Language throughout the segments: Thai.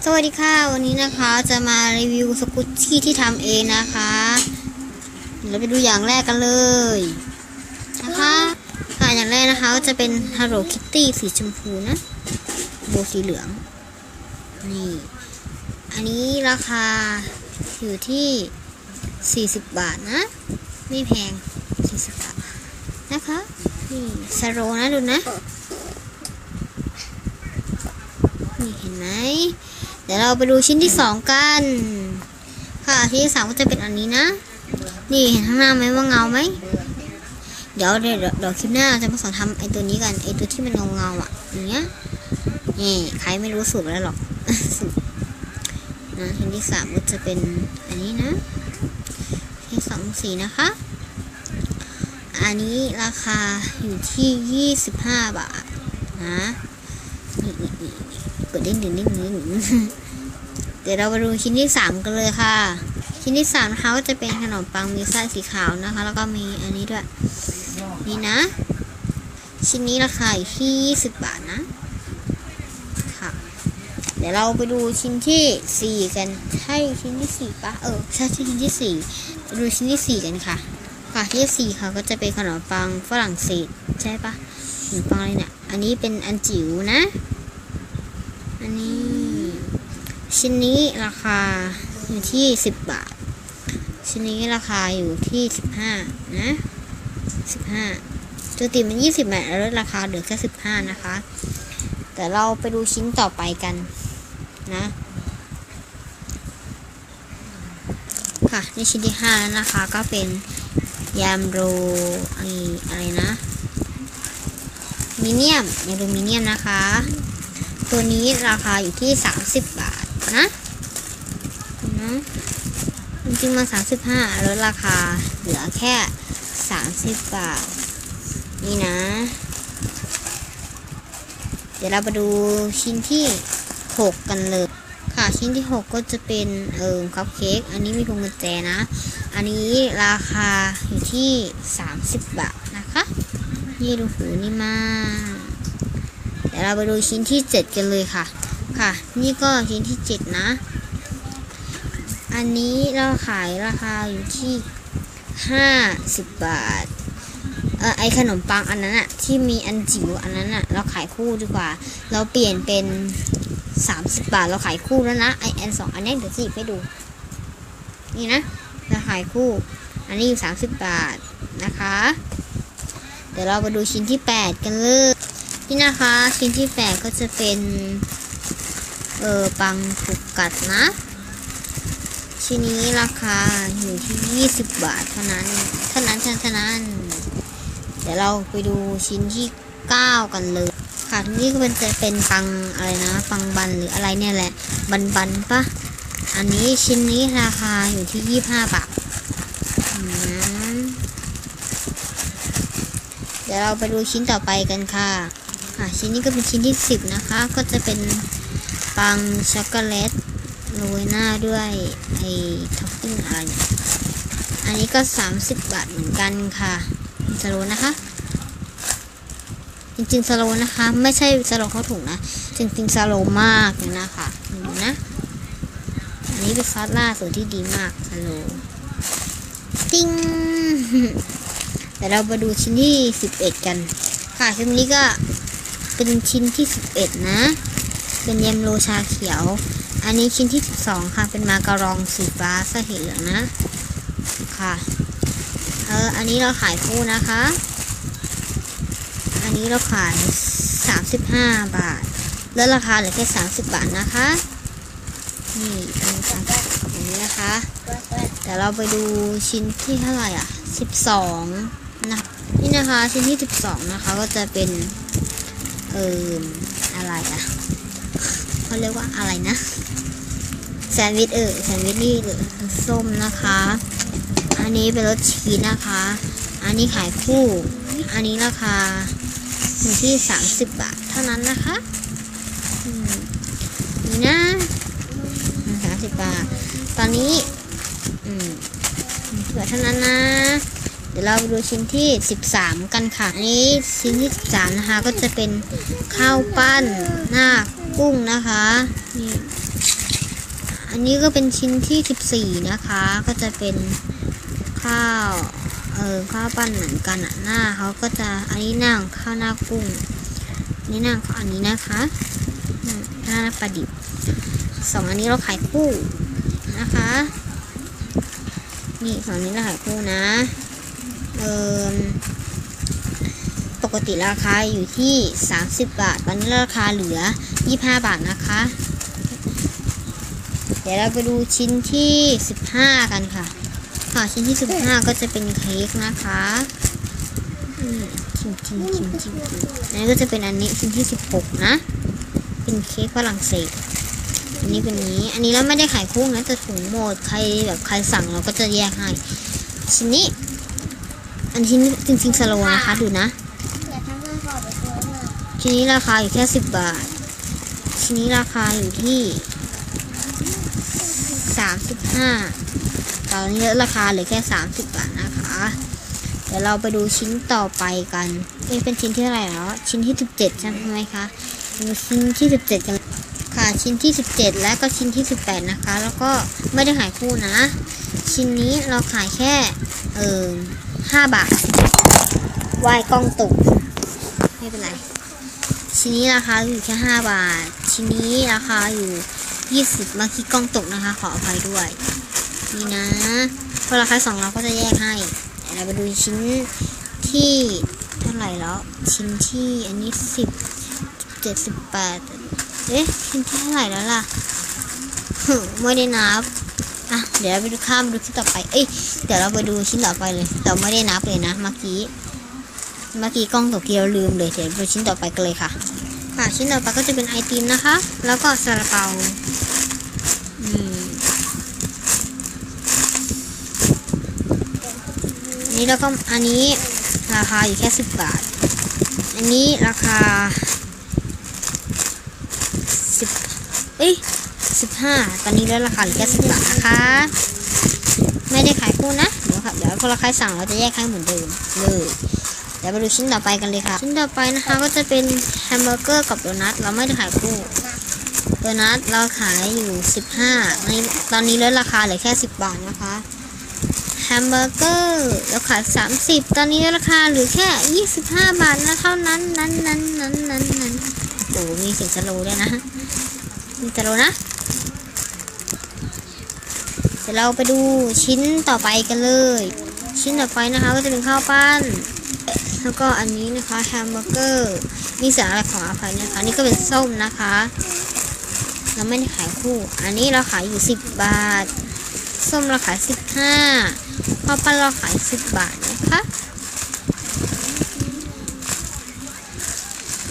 สวัสดีค่ะวันนี้นะคะจะมารีวิวสกุตชี่ที่ทำเองนะคะเราไปดูอย่างแรกกันเลยนะคะค่ะอย่างแรกนะคะจะเป็น Hello Kitty สีชมพูนะโบสีเหลืองนี่อันนี้ราคาอยู่ที่ 40 บาทนะ ไม่แพง 40 บาท นะคะนี่สโรนะดูนะ นี่เห็นไหม ดี๋ยวเราไปดูชิ้นที่สองกัน ค่ะชิ้นที่สามก็จะเป็นอันนี้นะ นี่เห็นข้างหน้าไหมว่าเงาไหมเดี๋ยวเดี๋ยวเดี๋ยวคลิปหน้าเราจะมาสอนทำไอตัวนี้กันไอตัวที่มันเงาเงาอะอย่างเงี้ยนี่ใครไม่รู้สูตรแล้วหรอกนะชิ้นที่สามก็จะเป็นอันนี้นะชิ้นสองสีนะคะ อันนี้ราคาอยู่ที่ยี่สิบห้าบาทนะนี่นี่นี่กดเด้งดึงเด้งดึงดึง เดี๋ยวเรามาดูชิ้นที่สามกันเลยค่ะ ชิ้นที่สามนะคะก็จะเป็นขนมปังมีไส้สีขาวนะคะ แล้วก็มีอันนี้ด้วยนี่นะ ชิ้นนี้ราคาอยู่ที่ยี่สิบบาทนะค่ะ เดี๋ยวเราไปดูชิ้นที่สี่กันใช่ชิ้นที่สี่ปะเออใช่ชิ้นที่สี่ไปดูชิ้นที่สี่กันค่ะค่ะที่สี่ค่ะก็จะเป็นขนมปังฝรั่งเศสใช่ปะขนมปังอะไรเนี่ยอันนี้เป็นอันจิ๋วนะ อันนี้ ชิ้นนี้ราคาอยู่ที่สิบบาท ชิ้นนี้ราคาอยู่ที่สิบห้านะสิบห้าปกติมันยี่สิบาทแล้วลดราคาเหลือแค่สิบห้านะคะ แต่เราไปดูชิ้นต่อไปกันนะ ค่ะนี่ชิ้นที่ห้าแล้วนะคะ ก็เป็นยามโรอะไรนะมีเนียมยาโรมีเนียมนะคะ ตัวนี้ราคาอยู่ที่ 30 บาท นะนะจริงๆมา35ลดราคาเหลือแค่ 30 บาท นี่นะ เดี๋ยวเราไปดูชิ้นที่ 6 กันเลย ค่ะชิ้นที่ 6 ก็จะเป็นเอิมคัพเค้กอันนี้มีพวงกุญแจนะ อันนี้ราคาอยู่ที่ 30 บาทนะคะ นี่ดูหูนี่มากเดี๋ยวเราไปดูชิ้นที่ 7 กันเลยค่ะ ค่ะ นี่ก็ชิ้นที่7นะ อันนี้เราขายราคาอยู่ที่50บาท เออไอขนมปังอันนั้นอะที่มีอันจิ๋วอันนั้นอะเราขายคู่ดีกว่า เราเปลี่ยนเป็น30บาท เราขายคู่แล้วนะไออันสองอันนี้เดี๋ยวสิให้ดู นี่นะ เราขายคู่ อันนี้อยู่30บาทนะคะ เดี๋ยวเราไปดูชิ้นที่8กันเลยนี่นะคะชิ้นที่8ก็จะเป็น เออปังถูกกัดนะ ชิ้นนี้ราคาอยู่ที่ 20 บาทเท่านั้น เท่านั้นเท่านั้น เดี๋ยวเราไปดูชิ้นที่ 9 กันเลย ค่ะนี่ก็เป็นจะเป็นปังอะไรนะ ปังบันหรืออะไรเนี่ยแหละ บันบันปะอันนี้ชิ้นนี้ราคาอยู่ที่ 25 บาทเดี๋ยวเราไปดูชิ้นต่อไปกันค่ะค่ะ ชิ้นนี้ก็เป็นชิ้นที่สิบนะคะ ก็จะเป็น ปังช็อกโกแลตโรยหน้าด้วยไอ้ท็อปปิ้งอะไรเนี่ยอันนี้ก็ 30 บาทเหมือนกันค่ะสโลนะคะ จริงๆสโลนะคะ ไม่ใช่สโลเขาถุงนะ จริงๆสโลมากเลยนะคะดูนะ อันนี้เป็นซอสล่าสุดที่ดีมากสโลติ้งเดี๋ยวเรามาดูชิ้นที่ 11 กัน ค่ะชิ้นนี้ก็เป็นชิ้นที่ 11 นะ เป็นเยมโลชาเขียว อันนี้ชิ้นที่ 12 ค่ะ เป็นมาการองสีฟ้าสะเหลืองนะ ค่ะ เออ อันนี้เราขายคู่นะคะ อันนี้เราขาย 35 บาท แล้วราคาเหลือแค่ 30 บาทนะคะ นี่เป็นการอย่างนี้นะคะ เดี๋ยวเราไปดูชิ้นที่เท่าไหร่อะ 12 นะ นี่นะคะชิ้นที่ 12 นะคะ ก็จะเป็น เอ่อ อะไรอะ เขาเรียกว่าอะไรนะ แซนด์วิชเออแซนด์วิชนี่หรือส้มนะคะ อันนี้เป็นรสชีสนะคะ อันนี้ขายคู่ อันนี้ราคาอยู่ที่ 30 บาทเท่านั้นนะคะนี่นะสามสิบบาท ตอนนี้อืมเหลือเท่านั้นนะ เดี๋ยวเราไปดูชิ้นที่ 13 กันค่ะ อันนี้ชิ้นที่ 13 นะคะ ก็จะเป็นข้าวปั้นหน้า กุ้งนะคะนี่อันนี้ก็เป็นชิ้นที่สิบสี่นะคะ ก็จะเป็นข้าวเออข้าวปั้นเหมือนกันอะหน้าเขาก็จะอันนี้หน้าของข้าวหน้ากุ้งนนี่หน้าของอันนี้นะคะหน้าปลาดิบสองอันนี้เราขายคู่นะคะนี่สองนี้เราขายคู่นะเออปกติราคาอยู่ที่ 30 บาทตอนนี้ราคาเหลือ 25บาทนะคะ เดี๋ยวเราไปดูชิ้นที่15กันค่ะ ค่ะชิ้นที่15ก็จะเป็นเค้กนะคะชิมชิมชิมชิมชิมอันนี้ก็จะเป็นอันนี้ชิ้นที่16นะ เป็นเค้กฝรั่งเศสอันนี้เป็นนี้ อันนี้เราไม่ได้ขายคู่นะแต่ถุงหมดใครแบบใครสั่งเราก็จะแยกให้ ชิ้นนี้ อันชิ้นจริงๆสโลนะคะดูนะชิ้นนี้ราคาอยู่แค่สิบบาท นี้ราคาอยู่ที่สามสิบห้าตอนนี้ราคาเหลือแค่สามสิบบาทนะคะ เดี๋ยวเราไปดูชิ้นต่อไปกันเอ้ยเป็นชิ้นที่เท่าไหร่แล้วชิ้นที่สิบเจ็ดใช่ไหมคะดูชิ้นที่สิบเจ็ดกันค่ะชิ้นที่สิบเจ็ดและก็ชิ้นที่สิบแปดนะคะ แล้วก็ไม่ได้ขายคู่นะ ชิ้นนี้เราขายแค่เออห้าบาทวายกล้องตกไม่เป็นไร ชิ้นนี้ราคาอยู่แค่ห้าบาท ชิ้นนี้ราคาอยู่ยี่สิบมาคิดกล้องตกนะคะ ขออภัยด้วย นี่นะพอราคาสองเราก็จะแยกให้เดี๋ยวเราไปดูชิ้นที่เท่าไหร่แล้ว ชิ้นที่อันนี้สิบเจ็ดสิบแปดเอ๊ะชิ้นที่เท่าไหร่แล้วล่ะไม่ได้นับอะเดี๋ยวเราไปดูข้ามดูชิ้นต่อไป เอ้ยเดี๋ยวเราไปดูชิ้นต่อไปเลย เราไม่ได้นับเลยนะเมื่อกี้ เมื่อกี้กล้องตกเกียวลืมเลย เดี๋ยวไปชิ้นต่อไปกันเลยค่ะ ค่ะชิ้นต่อไปก็จะเป็นไอติมนะคะ แล้วก็ซาลาเปาอืมอันนี้แล้วก็อันนี้ราคาอยู่แค่สิบบาท อันนี้ราคาสิบเอ้ยสิบห้าตอนนี้แล้วราคาเหลือแค่สิบบาทนะคะ ไม่ได้ขายคู่นะ เดี๋ยวค่ะเดี๋ยวพอเราใครสั่งเราจะแยกให้เหมือนเดิมเลย เดี๋ยวมาดูชิ้นต่อไปกันเลยค่ะ ชิ้นต่อไปนะคะก็จะเป็นแฮมเบอร์เกอร์กับโดนัทเราไม่ได้ขายคู่โดนัทเราขายอยู่ 15ในตอนนี้ลดราคาเหลือแค่ 10 บาทนะคะแฮมเบอร์เกอร์เราขาย 30 ตอนนี้ลดราคาเหลือแค่ 25 บาทนะเท่านั้นนั้นนั้นนั้นนั้นนั้นโอ้โหมีเสียงสโลด้วยนะมีสโลนะเดี๋ยวเราไปดูชิ้นต่อไปกันเลย ชิ้นต่อไปนะคะก็จะเป็นข้าวปั้น แล้วก็อันนี้นะคะแฮมเบอร์เกอร์มีสาระของอภัยนะคะนี่ก็เป็นส้มนะคะเราไม่ได้ขายคู่ อันนี้เราขายอยู่ 10 บาท ส้มเราขาย 15ข้าวปั้นเราขาย 10 บาทนะคะ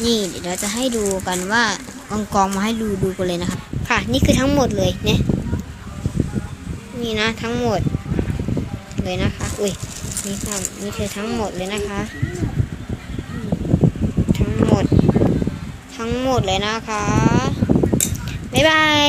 นี่เดี๋ยวเราจะให้ดูกันว่ากองกองมาให้ดูดูกันเลยนะคะ ค่ะ นี่คือทั้งหมดเลยเนี่ยนี่นะทั้งหมดเลยนะคะ อุ้ย นี่ค่ะนี่คือทั้งหมดเลยนะคะ ทั้งหมด ทั้งหมดเลยนะคะ บ๊ายบาย